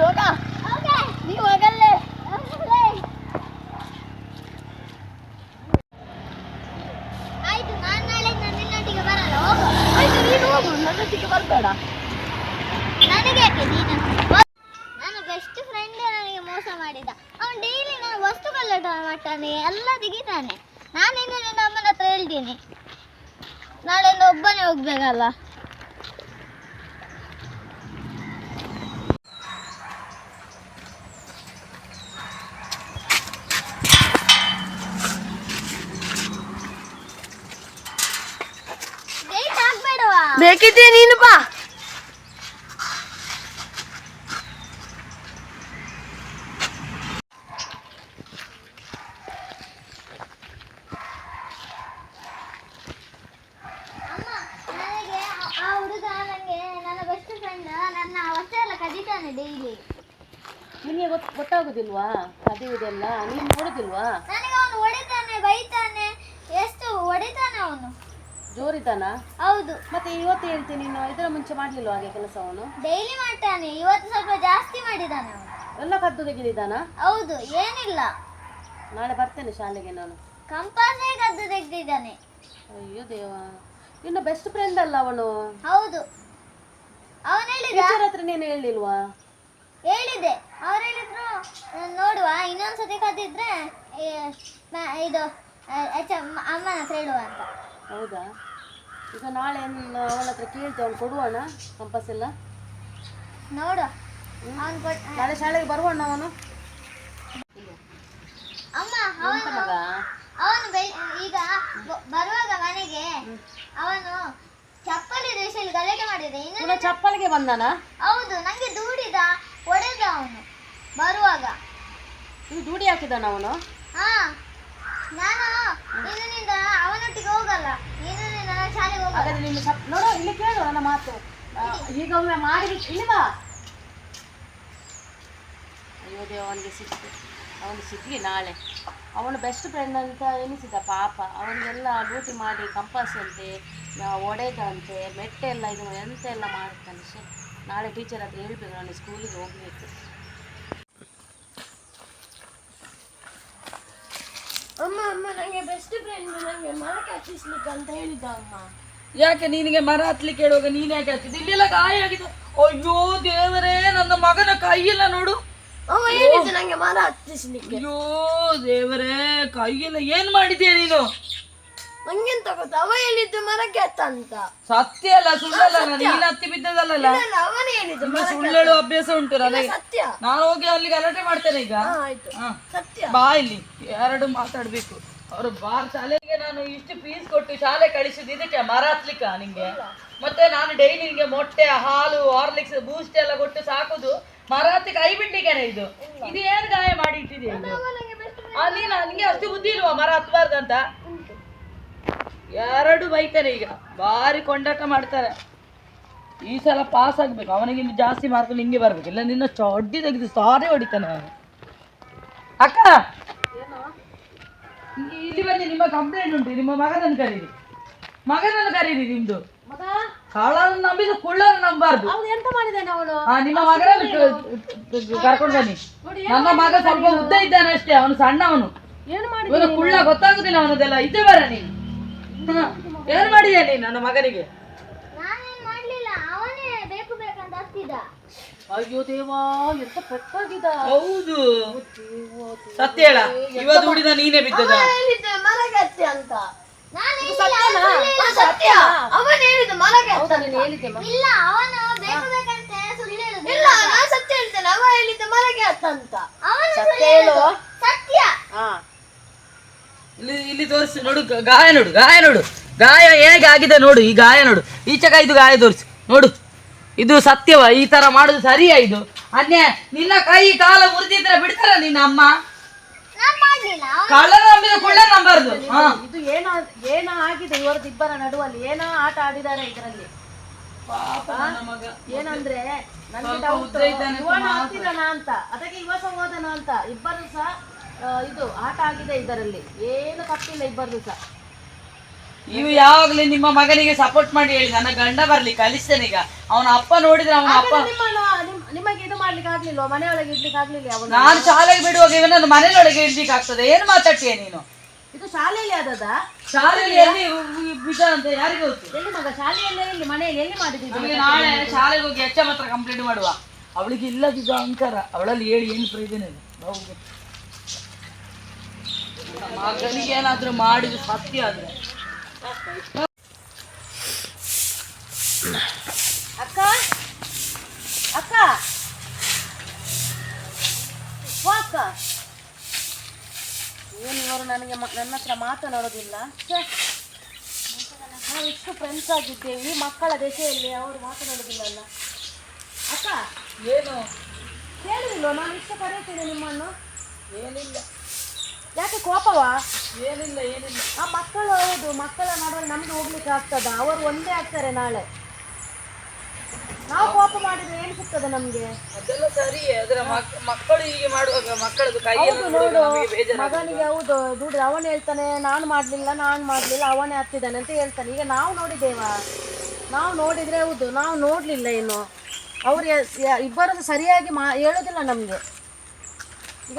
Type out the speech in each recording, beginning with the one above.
ಹೋಗ ನೀವು ಹೋಗಲ್ಲೇ ಆಯ್ತು ನಾನು ನಾಳೆ ನನ್ನೊಟ್ಟಿಗೆ ಬರಲ್ಲ ಹೋಗು. ಆಯ್ತು ನೀನು ಹೋಗು. ನನ್ನೊಟ್ಟಿಗೆ ಬರಬೇಡ. ನನಗೆ ಯಾಕೆ ನೀನು? ನನ್ನ ಬೆಸ್ಟ್ ಫ್ರೆಂಡ್ ನನಗೆ ಮೋಸ ಮಾಡಿದ ಅವನು ಡೈಲಿ ನಾನು ವಸ್ತು ಕಲ್ಲಟ ಮಾಡ್ತಾನೆ ಎಲ್ಲ ತೆಗಿತಾನೆ. ನಾನೇನು ನನ್ನ ಅಮ್ಮನ ಹತ್ರ ಹೇಳ್ತೀನಿ. ನಾಳೆಯಿಂದ ಒಬ್ಬನೇ ಹೋಗ್ಬೇಕಲ್ಲ. ಕದೀತಾನೆ ಡೈಲಿ ನಿನಗೆ ಗೊತ್ತು ಗೊತ್ತಾಗುದಿಲ್ವಾ? ಕದಿಯುವುದೆಲ್ಲ ನೀನು ನೋಡೋದಿಲ್ವಾ ನನಗೆ ಅವನು ಹೊಡಿತಾನೆ ಬೈತಾನೆ ಎಷ್ಟು ಹೊಡಿತಾನೆ ಅವನು ಜೋರಿದ್ದಾನ? ಹೌದು. ಮತ್ತೆ ಇವತ್ತು ಹೇಳ್ತೀನಿ ನೀನು ಇದರ ಮುಂಚೆ ಮಾಡಲಿಲ್ಲ ಹಾಗೆ ಕೆಲಸ ಅವನು ಡೈಲಿ ಮಾಡ್ತಾನೆ. ಇವತ್ತು ಸ್ವಲ್ಪ ಜಾಸ್ತಿ ಮಾಡಿದಾನೆ ಅವನು. ಎಲ್ಲ ಕದ್ದು ತೆಗೆದಿದ್ದಾನ? ಹೌದು ಏನಿಲ್ಲ. ನಾಳೆ ಬರ್ತೇನೆ ಶಾಲೆಗೆ ನಾನು. ಕಂಪಾಸೇ ಕದ್ದು ತೆಗ್ದಿದ್ದಾನೆ. ಅಯ್ಯೋ ದೇವ. ನಿನ್ನ ಬೆಸ್ಟ್ ಫ್ರೆಂಡ್ ಅಲ್ಲ ಅವನು? ಹೌದು. ಅವನು ಹೇಳಿದ? ಟೀಚರ್ ಹತ್ರ ನೀನು ಹೇಳಿಲ್ವಾ? ಹೇಳಿದೆ. ಅವ್ರು ಹೇಳಿದ್ರು "ನಾನ್ ನೋಡುವ ಇನ್ನೊಂದ್ಸತಿ ಕದ್ದಿದ್ರೆ ಏ, ಮ- ಇದು ಅಮ್ಮನ ಹತ್ರ ಹೇಳುವ ಅಂತ. ಹೌದಾ? ಈಗ ನಾಳೆ ಅವನ ಹತ್ರ ಕೇಳ್ತೆ ಅವ್ನು ಕೊಡುವಣ ಕಂಪಸ್ ಎಲ್ಲ. ನೋಡು. ಅವನು ನಾಳೆ ಶಾಲೆಗೆ ಬರುವಣ್ಣ ಅವನು. ಅಮ್ಮ ಎಂತ ಅವನು ಮಗ. ಅವನು ಬೆಳ್- ಈಗ ಬ- ಬರುವಾಗ ಮನೆಗೆ ಅವನು ಚಪ್ಪಲಿ ದೇಶದಲ್ಲಿ ಗಲಾಟೆ ಮಾಡಿದ. ಇನ್ನು ಪುನಃ ಚಪ್ಪಲಿಗೆ ಬಂದನ? ಹೌದು ನಂಗೆ ದೂಡಿದ ಒಡೆದ ಅವನು ಬರುವಾಗ. ಇದು ದುಡಿ ಹಾಕಿದಾನ ಅವನು? ಹಾ ನಾನು ಇನ್ನಿನಿಂದ ಅವನೊಟ್ಟಿಗೆ ಹೋಗಲ್ಲ. ನೀನು ಹೋಗಲ್ಲ ನೋಡು, ಇಲ್ಲಿ ಕೇಳು ನನ್ನ ಮಾತು. ಈಗ ಒಮ್ಮೆ ಮಾಡಿ ಇಲ್ವಾ ಅಯ್ಯೋ ದೇವ, ಅವನಿಗೆ ಸಿಕ್ತು ಅವನು ನಾಳೆ. ಅವನು ಬೆಸ್ಟ್ ಫ್ರೆಂಡ್ ಅಂತ ಎನಿಸಿದ ಪಾಪ. ಅವನಿಗೆಲ್ಲ ಡ್ಯೂಟಿ ಮಾಡಿ ಕಂಪಾಸ್ ಅಂತೆ ಒಡೆದಂತೆ ಮೆಟ್ಟೆಲ್ಲ ಇದು ಎಂತ ಎಲ್ಲ ಮಾಡ್ತಾನೆ ನಾಳೆ ಟೀಚರ್ ಹತ್ರ ಹೇಳ್ಬೇಕು, ನಾನು ಸ್ಕೂಲಿಗೆ ಹೋಗ್ಬೇಕು. ಅಮ್ಮ ಅಮ್ಮ ನಂಗೆ ಬೆಸ್ಟ್ ಫ್ರೆಂಡ್ ನಂಗೆ ಮರ ಹಚ್ಚಿಸ್ಲಿಕ್ಕೆ ಅಂತ ಹೇಳಿದ ಅಮ್ಮ. ಯಾಕೆ ನಿನಗೆ ಮರ ಹತ್ಲಿಕ್ಕೆ ಹೇಳುವಾಗ ನೀನ್ ಯಾಕೆ ಹತ್ತಿದ್ದು ಇಲ್ಲೆಲ್ಲ ಗಾಯ ಆಗಿದೆ. ಅಯ್ಯೋ ದೇವರೇ ನನ್ನ ಮಗನ ಕೈಯಿಲ್ಲ ನೋಡು. ಅವ ಹೇಳಿದ್ದು ನಂಗೆ ಮರ ಹತ್ತಿಸ್ಲಿಕ್ಕೆ ಅಯ್ಯೋ ದೇವರೇ ಕೈಯಿಲ್ಲ ಏನ್ ಮಾಡಿದ್ಯಾ ನೀನು? ನಂಗೆಂತ ಗೊತ್ತಾ ಅವ ಹೇಳಿದ್ದು ಮರಕ್ಕೆ ಹತ್ತ ಅಂತ. ಸತ್ಯ ಅಲ್ಲ ಸುಳ್ಳಲ್ಲ ನೀನ್ ಹತ್ತಿ ಬಿದ್ದದಲ್ಲ ಇಲ್ಲ, ಅವನೇ ಹೇಳಿದ್ದು ಸುಳ್ಳು ಅಭ್ಯಾಸ ಉಂಟು ನನಗೆ. ಸತ್ಯ. ನಾನು ಹೋಗಿ ಅಲ್ಲಿ ಗಲಾಟೆ ಮಾಡ್ತೇನೆ ಈಗ. ಹಾ, ಆಯ್ತು. ಹ. ಸತ್ಯ. ಬಾ ಇಲ್ಲಿ ಎರಡು ಮಾತಾಡ್ಬೇಕು. ಅವರು ಬಾರ್ ಶಾಲೆಗೆ ನಾನು ಇಷ್ಟು ಫೀಸ್ ಕೊಟ್ಟು ಶಾಲೆ ಕಳಿಸಿದ್ದು ಇದಕ್ಕೆ ಮರ ಹತ್ಲಿಕ್ಕ ನಿಂಗೆ? ಮತ್ತೆ ನಾನು ಡೈಲಿ ನಿಂಗೆ ಮೊಟ್ಟೆ ಹಾಲು ಹಾರ್ಲಿಕ್ಸ್ ಬೂಸ್ಟ್ ಎಲ್ಲ ಕೊಟ್ಟು ಸಾಕುದು. ಮರ ಹತ್ತಿ ಕೈ ಬಿಡ್ಲಿಕ್ಕೇನೆ ಇದು. ಇದು ಏನು ಗಾಯ ಮಾಡಿ ಇಟ್ಟಿದೆ ಇದು ಆ, ನೀನು ನಿಂಗೆ ಅಷ್ಟು ಬುದ್ಧಿ ಇಲ್ವಾ ಮರ ಹತ್ಬಾರ್ದಂತ ಎರಡು ಬೈತಾರೆ ಈಗ. ಭಾರಿ ಕೊಂಡಾಟ ಮಾಡ್ತಾರೆ. ಈ ಸಲ ಪಾಸ್ ಆಗ್ಬೇಕು. ಇನ್ನು ಜಾಸ್ತಿ ಮಾರ್ಕ್ ಹಿಂಗೆ ಬರ್ಬೇಕು. ಇಲ್ಲ ನಿನ್ನ ಚಡ್ಡಿ ತೆಗೆದು ಸಾರಿ ಹೊಡಿತಾನೆ ಅವನು. ಅಕ್ಕ! ಇಲ್ಲಿ- ಇಲ್ಲಿ ಬನ್ನಿ ನಿಮ್ಮ ಕಂಪ್ಲೇಂಟ್ ಉಂಟು. ನಿಮ್ಮ ಮಗನನ್ನು ಕರೀರಿ. ಮಗನನ್ನು ಕರೀರಿ ನಿಮ್ದು. ಕಳ್ಳರನ್ನು ನಂಬಿದ ಕುಳ್ಳನ್ನು ನಂಬಾರ್ದು ಎಂತ ಅವನು ನಿಮ್ಮ ಮಗನನ್ನು ಕರ್ಕೊಂಡು ಬನ್ನಿ. ನಮ್ಮ ಮಗ ಸ್ವಲ್ಪ ಉದ್ದ ಇದ್ದಾನೆ ಅಷ್ಟೇ. ಅವನು ಸಣ್ಣವನು. ಏನು ಮಾಡಿ ಕುಳ್ಳ ಗೊತ್ತಾಗುದಿಲ್ಲ ಅವನದೆಲ್ಲ. ಇದ್ದೇ ಬರ ನೀನು. ಏನ್ ಮಾಡಿದೆ ನೀನು ನನ್ನ ಮಗನಿಗೆ? ನಾನೇನ್ ಮಾಡ್ಲಿಲ್ಲ ಅವನೇ ಬೇಕು ಬೇಕಂತ ಹತ್ತಿದ ಅಯ್ಯೋ ದೇವಾ ಎಂತ ಪೆಟ್ಟಾಗಿದ ಹೌದು. ಸತ್ಯ ಹೇಳ ಇವ ದುಡಿದ ನೀನೇ ಬಿದ್ದದ? ಹೇಳಿದ್ದು ಅಂತ. ನಾನು ಸತ್ಯ ಅವನ್ ಹೇಳಿದ. ಹೇಳಿದ್ದೆ ಇಲ್ಲ ಅವನು ಬೇಕು ಬೇಕಂತ ಸುಳ್ಳು ಹೇಳುದು ಇಲ್ಲ ನಾನು ಸತ್ಯ ಹೇಳ್ತೇನೆ. ಅವ ಹೇಳಿದ್ದು ಮಲಗೆ ಅಂತ. ಅವನು ಸುಳ್ಳು ಹೇಳುದು ಸತ್ಯ. ಹಾ ಇಲ್ಲಿ ಇಲ್ಲಿ ತೋರಿಸಿ ನೋಡು ಗಾಯ ನೋಡು ಗಾಯ ನೋಡು. ಗಾಯ ಹೇಗೆ ಆಗಿದೆ ನೋಡು ಈ ಗಾಯ ನೋಡು. ಈಚೆಗ ಕೈ ಇದು ಗಾಯ ತೋರಿಸಿ ನೋಡು. ಇದು ಸತ್ಯವ ಈ ತರ ಮಾಡುದು ಸರಿಯಾ ಇದು? ಅನ್ಯ ನಿನ್ನ ಕೈ ಕಾಲ ಮುರಿದಿದ್ರೆ ಬಿಡ್ತಾರ ನಿನ್ನ ಅಮ್ಮ? ನಾನ್ ಮಾಡ್ಲಿಲ್ಲ. ಕಳ್ಳನ ನಂಬಿದ ಕುಳ್ಳ ನಂಬಾರ್ದು ಹಾ. ಇದು ಏನೋ ಏನೋ ಆಗಿದೆ ಇವರದ್ದು ಇಬ್ಬರ ನಡುವಲ್ಲಿ? ಏನೋ ಆಟ ಆಡಿದ್ದಾರೆ ಇದರಲ್ಲಿ? ಏನಂದ್ರೆ ನನಗೆ ಸ್ವಲ್ಪ ಡೌಟ್ ಅಂತ ಇವನ ಅದಕ್ಕೆ ಇವ ಸಹ ಹೋದನ ಅಂತ. ಇಬ್ಬರು ಸಹ ಇದು ಆಟ ಆಗಿದೆ ಇದರಲ್ಲಿ. ಏನು ತಪ್ಪಿಲ್ಲ ಇಬ್ಬರದು ಸಹ. ನೀವು ಯಾವಾಗ್ಲೂ ನಿಮ್ಮ ಮಗನಿಗೆ ಸಪೋರ್ಟ್ ಮಾಡಿ ಹೇಳಿ ನನ್ನ ಗಂಡ ಬರ್ಲಿ ಕಲಿಸ್ತೇನೆ ಈಗ. ಅವನ ಅಪ್ಪ ನೋಡಿದ್ರೆ ಅವನ ಅಪ್ಪ ನಿಮ್- ನಿಮಗೆ ಇದು ಮಾಡ್ಲಿಕ್ಕೆ ಆಗ್ಲಿಲ್ವಾ? ಮನೆಯೊಳಗೆ ಇಡ್ಲಿಕ್ಕೆ ಆಗ್ಲಿಲ್ಲ ಅವನು ನಾನು ಶಾಲೆಗೆ ಬಿಡುವಾಗ ಇವನನ್ನು ಮನೆಯೊಳಗೆ ಇಡ್ಲಿಕ್ಕೆ ಆಗ್ತದೆ. ಏನು ಮಾತಾಡ್ತೀಯ ನೀನು? ಇದು ಶಾಲೆಯಲ್ಲಿ ಆದದ? ಶಾಲೆಯಲ್ಲಿ ಎಲ್ಲಿ ಬಿದ್ದ ಅಂತ ಯಾರಿಗೆ ಗೊತ್ತು? ಎಲ್ಲಿ ಮಗ? ಶಾಲೆಯಲ್ಲೇ ಇಲ್ಲಿ ಮನೆಯಲ್ಲಿ ಎಲ್ಲಿ ಮಾಡಿದ್ದು ನಮಗೆ ನಾಳೆ ಶಾಲೆಗೆ ಹೋಗಿ ಹೆಚ್ಚ ಮಾತ್ರ ಕಂಪ್ಲೀಟ್ ಮಾಡುವ. ಅವಳಿಗೆ ಇಲ್ಲದಿದ್ದ ಅಹಂಕಾರ. ಅವಳಲ್ಲಿ ಹೇಳಿ ಏನು ಪ್ರಯೋಜನ ಇಲ್ಲ. ಮಗನಿಗೆ ಏನಾದರೂ ಮಾಡಿದ ಸತ್ಯ ಆದರೆ ಅಕ್ಕ ಅಕ್ಕ. ಅಕ್ಕ. ಏನು ಇವರು ನನಗೆ ನನ್ನ ಹತ್ರ ಮಾತನಾಡೋದಿಲ್ಲ. ನಾವು ಇಷ್ಟು ಫ್ರೆಂಡ್ಸ್ ಆಗಿದ್ದೇವೆ ಮಕ್ಕಳ ದೆಸೆಯಲ್ಲಿ ಅವರು ಮಾತನಾಡೋದಿಲ್ಲ ಅಲ್ಲ ಅಕ್ಕ. ಏನು? ಕೇಳಿಲ್ವ? ನಾನು ಇಷ್ಟ ಕರೆಯುತ್ತೇನೆ ನಿಮ್ಮನ್ನು. ಏನಿಲ್ಲ. ಯಾಕೆ ಕೋಪವಾ? ಏನಿಲ್ಲ ಏನಿಲ್ಲ. ಆ ಮಕ್ಕಳು ಹೌದು ಮಕ್ಕಳ ನಡುವೆ ನಮ್ಗೆ ಹೋಗ್ಲಿಕ್ಕೆ ಆಗ್ತದ. ಅವರು ಒಂದೇ ಆಗ್ತಾರೆ ನಾಳೆ. ನಾವು ಕೋಪ ಮಾಡಿದ್ರೆ ಏನು ಸಿಗ್ತದೆ ನಮ್ಗೆ? ಅದೆಲ್ಲ ಸರಿ ಅದರ ಮಕ್ಕಳು ಹೀಗೆ ಮಾಡುವಾಗ ಮಕ್ಕಳದು ಕೈಯಲ್ಲಿ ಹೌದು ನೋಡು. ಮಗನಿಗೆ ಹೌದು ದುಡ್ಡು ಅವನು ಹೇಳ್ತಾನೆ ನಾನು ಮಾಡ್ಲಿಲ್ಲ ನಾನು ಮಾಡ್ಲಿಲ್ಲ ಅವನೇ ಹತ್ತಿದ್ದಾನೆ ಅಂತ ಹೇಳ್ತಾನೆ. ಈಗ ನಾವು ನೋಡಿದ್ದೇವಾ. ನಾವು ನೋಡಿದ್ರೆ ಹೌದು ನಾವು ನೋಡ್ಲಿಲ್ಲ ಇನ್ನು. ಅವ್ರು ಇಬ್ಬರದ್ದು ಸರಿಯಾಗಿ ಮಾ ಹೇಳೋದಿಲ್ಲ ನಮ್ಗೆ.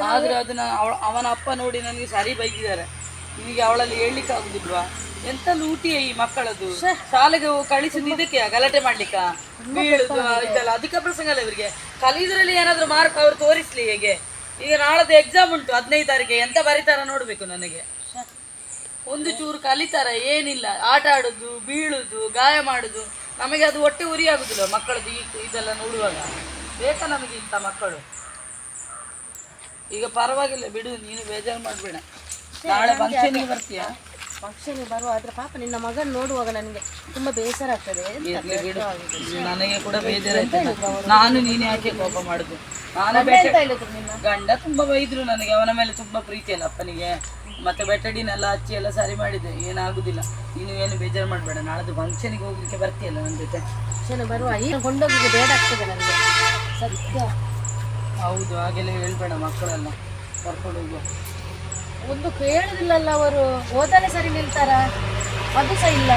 ಆದ್ರೆ ಅದನ್ನ ಅವಳ- ಅವನ ಅಪ್ಪ ನೋಡಿ ನನಗೆ ಸರಿ ಬೈದಿದ್ದಾರೆ. ನಿಮಗೆ ಅವಳಲ್ಲಿ ಹೇಳಲಿಕ್ಕೆ ಆಗುದಿಲ್ವಾ ಎಂತ ಲೂಟಿಯ ಈ ಮಕ್ಕಳದು? ಶಾಲೆಗೆ ಕಳಿಸಿದ ಇದಕ್ಕೆ ಗಲಾಟೆ ಮಾಡ್ಲಿಕ್ಕ? ಬೀಳುದು ಇದೆಲ್ಲ ಅದಕ್ಕೆ ಪ್ರಸಂಗ ಅಲ್ಲ ಇವರಿಗೆ. ಕಲಿಯುದ್ರಲ್ಲಿ ಏನಾದ್ರು ಮಾರ್ಕ್ ಅವ್ರು ತೋರಿಸ್ಲಿ ಹೇಗೆ? ಈಗ ನಾಳದ್ದು ಎಕ್ಸಾಮ್ ಉಂಟು ಹದಿನೈದು ತಾರೀಕಿಗೆ ಎಂತ ಬರೀತಾರ ನೋಡ್ಬೇಕು ನನಗೆ. ಒಂದು ಚೂರು ಕಲಿತಾರ ಏನಿಲ್ಲ. ಆಟ ಆಡುದು ಬೀಳುದು ಗಾಯ ಮಾಡುದು. ನಮಗೆ ಅದು ಒಟ್ಟೆ ಉರಿ ಆಗುದಿಲ್ಲ ಮಕ್ಕಳದ್ದು ಈ ಇದೆಲ್ಲ ನೋಡುವಾಗ? ಬೇಕಾ ನಮಗೆ ಇಂಥ ಮಕ್ಕಳು? ಈಗ ಪರವಾಗಿಲ್ಲ ಬಿಡು ನೀನು ಬೇಜಾರು ಮಾಡಬೇಡ. ನಾಳೆ ಫಂಕ್ಷನ್ಗೆ ಬರ್ತೀಯಾ? ಫಂಕ್ಷನ್ಗೆ ಬರುವ ಆದ್ರೆ ಪಾಪ ನಿನ್ನ ಮಗನ ನೋಡುವಾಗ ನನಗೆ ತುಂಬಾ ಬೇಸರ ಆಗ್ತದೆ ಇರ್ಲಿ ಬಿಡು. ನನಗೆ ಕೂಡ ಬೇಜಾರಾಯ್ತು ನಾನು ನೀನು ಯಾಕೆ ಕೋಪ ಮಾಡುದು? ನಾನು ಗಂಡ ತುಂಬಾ ಬೈದ್ರು ನನಗೆ ಅವನ ಮೇಲೆ ತುಂಬಾ ಪ್ರೀತಿ ಅಲ್ಲ ಅಪ್ಪನಿಗೆ. ಮತ್ತೆ ಬೆಟ್ಟಡಿನೆಲ್ಲ ಹಚ್ಚಿ ಎಲ್ಲ ಸರಿ ಮಾಡಿದೆ ಏನಾಗುದಿಲ್ಲ. ನೀನು ಏನು ಬೇಜಾರು ಮಾಡಬೇಡ. ನಾಳದ್ದು ಫಂಕ್ಷನ್ಗೆ ಹೋಗ್ಲಿಕ್ಕೆ ಬರ್ತೀಯಲ್ಲ ನನ್ನ ಜೊತೆ? ಫಂಕ್ಷನ್ ಬರುವ ಈಗ ಕೊಂಡೋಗಿ ಬೇಡ ಆಗ್ತದೆ ನನಗೆ. ಸತ್ಯ ಹೌದು ಹಾಗೆಲ್ಲ ಹೇಳ್ಬೇಡ ಮಕ್ಕಳೆಲ್ಲ. ಕರ್ಕೊಂಡು ಹೋಗುವ. ಒಂದು ಕೇಳುದಿಲ್ಲಲ್ಲ ಅವರು. ಓದಲೇ ಸರಿ ನಿಲ್ತಾರ? ಅದು ಸಹ ಇಲ್ಲ.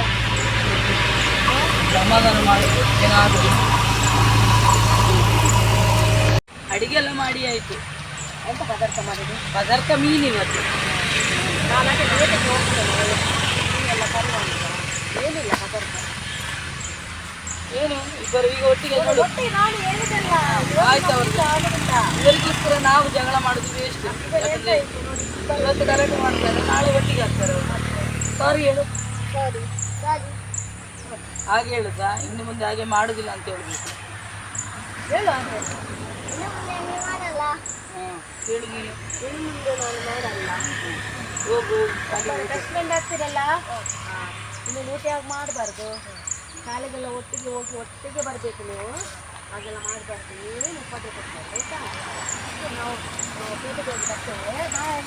ಸಮಾಧಾನ ಮಾಡಿದ್ರು. ಏನಾಗುದು ಅಡಿಗೆ ಎಲ್ಲ ಮಾಡಿ ಆಯಿತು. ಎಂತ ಪದಾರ್ಥ ಮಾಡಿದ್ರು ಪದಾರ್ಥ ಮೀನು ಇವತ್ತು ನಾನು ಲೇಟಿಗೆ ಹೋಗ್ತೇನೆ. ಏನಿಲ್ಲ ಪದಾರ್ಥ. ಏನು? ಇಬ್ಬರು ಈಗ ಒಟ್ಟಿಗೆ ಆಯ್ತು ಅವ್ರಿಗೆ. ನಾವು ಜಗಳ ಮಾಡುದು ಎಷ್ಟು? ಇವತ್ತು ಕರೆಕ್ಟ್ ಮಾಡ್ತಾರೆ ನಾಳೆ ಒಟ್ಟಿಗೆ ಆಗ್ತಾರೆ ಸಾರಿ. ಹೇಳು ಹಾಗೆ ಹೇಳುದಾ? ಇನ್ನು ಮುಂದೆ ಹಾಗೆ ಮಾಡುದಿಲ್ಲ ಅಂತ ಹೇಳ್ಬೇಕು. ಹೇಳು ಹೇಳು ನೀನು. ಹೋಗು. ಫ್ರೆಂಡ್ ಆಗ್ತಿರಲ್ಲ ಇನ್ನು ಲೂಟಿಯಾಗಿ ಮಾಡಬಾರ್ದು. ಶಾಲೆಗೆಲ್ಲ ಒಟ್ಟಿಗೆ ಹೋಗಿ ಒಟ್ಟಿಗೆ ಬರಬೇಕು ನೀವು. ಹಾಗೆಲ್ಲ ಮಾಡಬಾರ್ದು. ಏನೇನು ಉಪದ್ರ ಕೊಡ್ತಾರೆ, ಆಯಿತಾ? ನಾವು ಪೇಟೆಗೆ ಹೋಗಿ ಬರ್ತೇವೆ. ಬಾಯ್